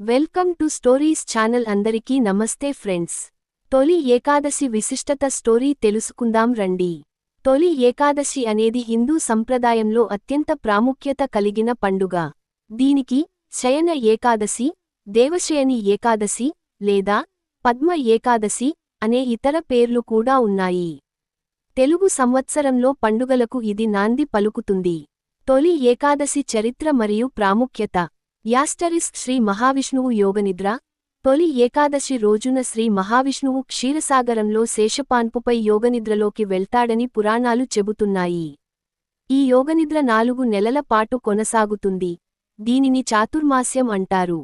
Welcome to stories channel అందరికీ నమస్తే friends. తొలి ఏకాదశి విశిష్టత స్టోరీ తెలుసుకుందాం రండి. తొలి ఏకాదశి అనేది హిందూ సంప్రదాయంలో అత్యంత ప్రాముఖ్యత కలిగిన పండుగ. దీనికి శయన ఏకాదశి దేవశయని ఏకాదశి లేదా పద్మ ఏకాదశి అనే ఇతర పేర్లు కూడా ఉన్నాయి. తెలుగు సంవత్సరంలో పండుగలకు ఇది నాంది పలుకుతుంది. తొలి ఏకాదశి చరిత్ర మరియు ప్రాముఖ్యత. యాస్టరిస్క్ శ్రీ మహావిష్ణువు యోగనిద్ర తొలి ఏకాదశి రోజున శ్రీ మహావిష్ణువు క్షీరసాగరంలో శేషపాన్పుపై యోగనిద్రలోకి వెళ్తాడని పురాణాలు చెబుతున్నాయి. ఈ యోగనిద్ర నాలుగు నెలల పాటు కొనసాగుతుంది. దీనిని చాతుర్మాస్యం అంటారు.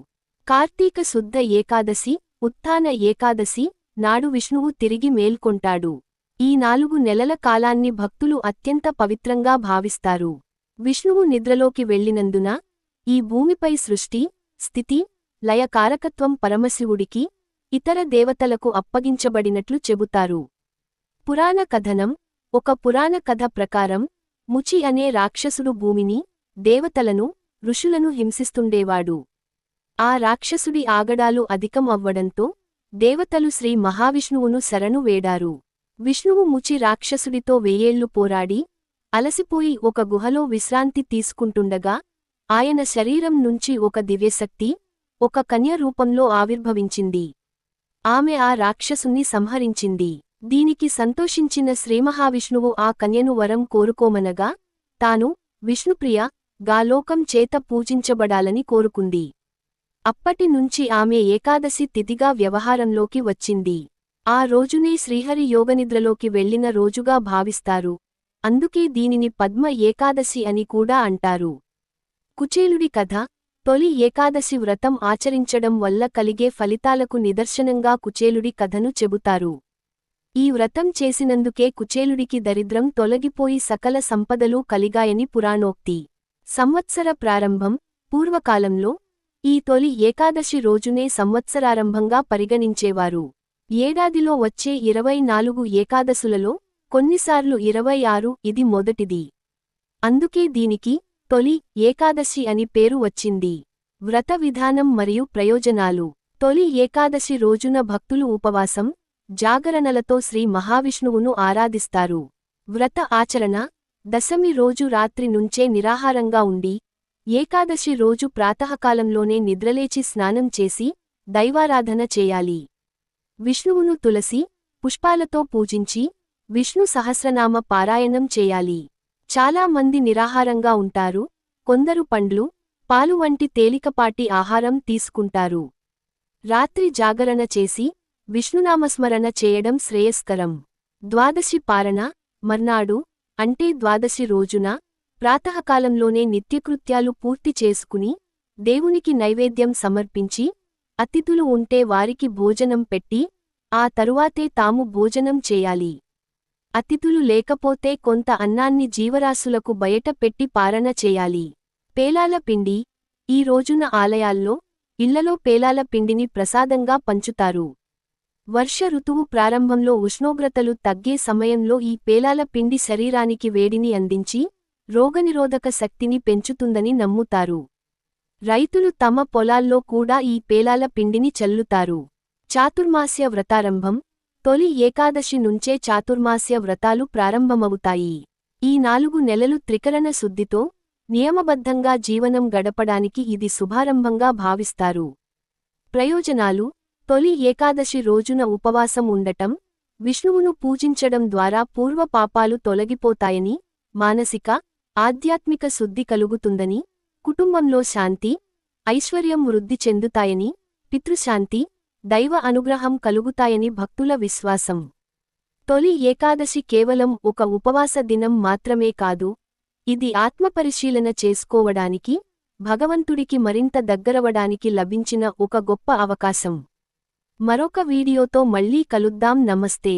కార్తీక శుద్ధ ఏకాదశి ఉత్థాన ఏకాదశి నాడు విష్ణువు తిరిగి మేల్కొంటాడు. ఈ నాలుగు నెలల కాలాన్ని భక్తులు అత్యంత పవిత్రంగా భావిస్తారు. విష్ణువు నిద్రలోకి వెళ్ళినందున ఈ భూమిపై సృష్టి స్థితి లయ కారకత్వం పరమశివుడికి ఇతర దేవతలకు అప్పగించబడినట్లు చెబుతారు. పురాణ కథనం ఒక పురాణ కథ ప్రకారం ముచి అనే రాక్షసుడు భూమిని దేవతలను ఋషులను హింసిస్తుండేవాడు. ఆ రాక్షసుడి ఆగడాలు అధికం అవ్వడంతో దేవతలు శ్రీ మహావిష్ణువును శరణు వేడారు. విష్ణువు ముచి రాక్షసుడితో వెయ్యేళ్ళు పోరాడి అలసిపోయి ఒక గుహలో విశ్రాంతి తీసుకుంటుండగా ఆయన శరీరం నుంచి ఒక దివ్యశక్తి ఒక కన్య రూపంలో ఆవిర్భవించింది. ఆమె ఆ రాక్షసుని సంహరించింది. దీనికి సంతోషించిన శ్రీమహావిష్ణువు ఆ కన్యను వరం కోరుకోమనగా తాను విష్ణుప్రియ గాలోకం చేత పూజించబడాలని కోరుకుంది. అప్పటి నుంచి ఆమె ఏకాదశి తిథిగా వ్యవహారంలోకి వచ్చింది. ఆ రోజునే శ్రీహరి యోగనిద్రలోకి వెళ్ళిన రోజుగా భావిస్తారు. అందుకే దీనిని పద్మ ఏకాదశి అని కూడా అంటారు. కుచేలుడి కథ తొలి ఏకాదశి వ్రతం ఆచరించడం వల్ల కలిగే ఫలితాలకు నిదర్శనంగా కుచేలుడి కథను చెబుతారు. ఈ వ్రతం చేసినందుకే కుచేలుడికి దరిద్రం తొలగిపోయి సకల సంపదలు కలిగాయని పురాణోక్తి. సంవత్సర ప్రారంభం పూర్వకాలంలో ఈ తొలి ఏకాదశి రోజునే సంవత్సరారంభంగా పరిగణించేవారు. ఏడాదిలో వచ్చే ఇరవై నాలుగు ఏకాదశులలో కొన్నిసార్లు ఇరవై ఆరు ఇది మొదటిది. అందుకే దీనికి తొలి ఏకాదశి అని పేరు వచ్చింది. వ్రత విధానం మరియు ప్రయోజనాలు. తొలి ఏకాదశి రోజున భక్తులు ఉపవాసం జాగరణలతో శ్రీ మహావిష్ణువును ఆరాధిస్తారు. వ్రత ఆచరణ దశమి రోజు రాత్రి నుంచే నిరాహారంగా ఉండి ఏకాదశి రోజు ప్రాతకాలంలోనే నిద్రలేచి స్నానం చేసి దైవారాధన చేయాలి. విష్ణువును తులసి పుష్పాలతో పూజించి విష్ణు సహస్రనామ పారాయణం చేయాలి. చాలా మంది నిరాహారంగా ఉంటారు కొందరు పండ్లు పాలు వంటి తేలికపాటి ఆహారం తీసుకుంటారు. రాత్రి జాగరణ చేసి విష్ణునామస్మరణ చేయడం శ్రేయస్కరం. ద్వాదశి పారణ మర్నాడు అంటే ద్వాదశి రోజున ప్రాతకాలంలోనే నిత్యకృత్యాలు పూర్తి చేసుకుని దేవునికి నైవేద్యం సమర్పించి అతిథులు ఉంటే వారికి భోజనం పెట్టి ఆ తరువాతే తాము భోజనం చేయాలి. అతిథులు లేకపోతే కొంత అన్నాన్ని జీవరాశులకు బయట పెట్టి పారణ చేయాలి. పేలాల పిండి ఈ రోజున ఆలయాల్లో ఇళ్ళలో పేలాల పిండిని ప్రసాదంగా పంచుతారు. వర్ష ఋతువు ప్రారంభంలో ఉష్ణోగ్రతలు తగ్గే సమయంలో ఈ పేలాల పిండి శరీరానికి వేడిని అందించి రోగనిరోధక శక్తిని పెంచుతుందని నమ్ముతారు. రైతులు తమ పొలాల్లో కూడా ఈ పేలాల పిండిని చల్లుతారు. చాతుర్మాస్య వ్రతారంభం తొలి ఏకాదశి నుంచే చాతుర్మాస్య వ్రతాలు ప్రారంభమవుతాయి. ఈ నాలుగు నెలలు త్రికరణ శుద్ధితో నియమబద్ధంగా జీవనం గడపడానికి ఇది శుభారంభంగా భావిస్తారు. ప్రయోజనాలు తొలి ఏకాదశి రోజున ఉపవాసం ఉండటం విష్ణువును పూజించడం ద్వారా పూర్వ పాపాలు తొలగిపోతాయని మానసిక ఆధ్యాత్మిక శుద్ధి కలుగుతుందని కుటుంబంలో శాంతి ఐశ్వర్యం వృద్ధి చెందుతాయని పితృశాంతి దైవ అనుగ్రహం కలుగుతాయని భక్తుల విశ్వాసం. తొలి ఏకాదశి కేవలం ఒక ఉపవాస దినం మాత్రమే కాదు ఇది ఆత్మపరిశీలన చేసుకోవడానికి భగవంతుడికి మరింత దగ్గరవడానికి లభించిన ఒక గొప్ప అవకాశం. మరొక వీడియోతో మళ్ళీ కలుద్దాం నమస్తే.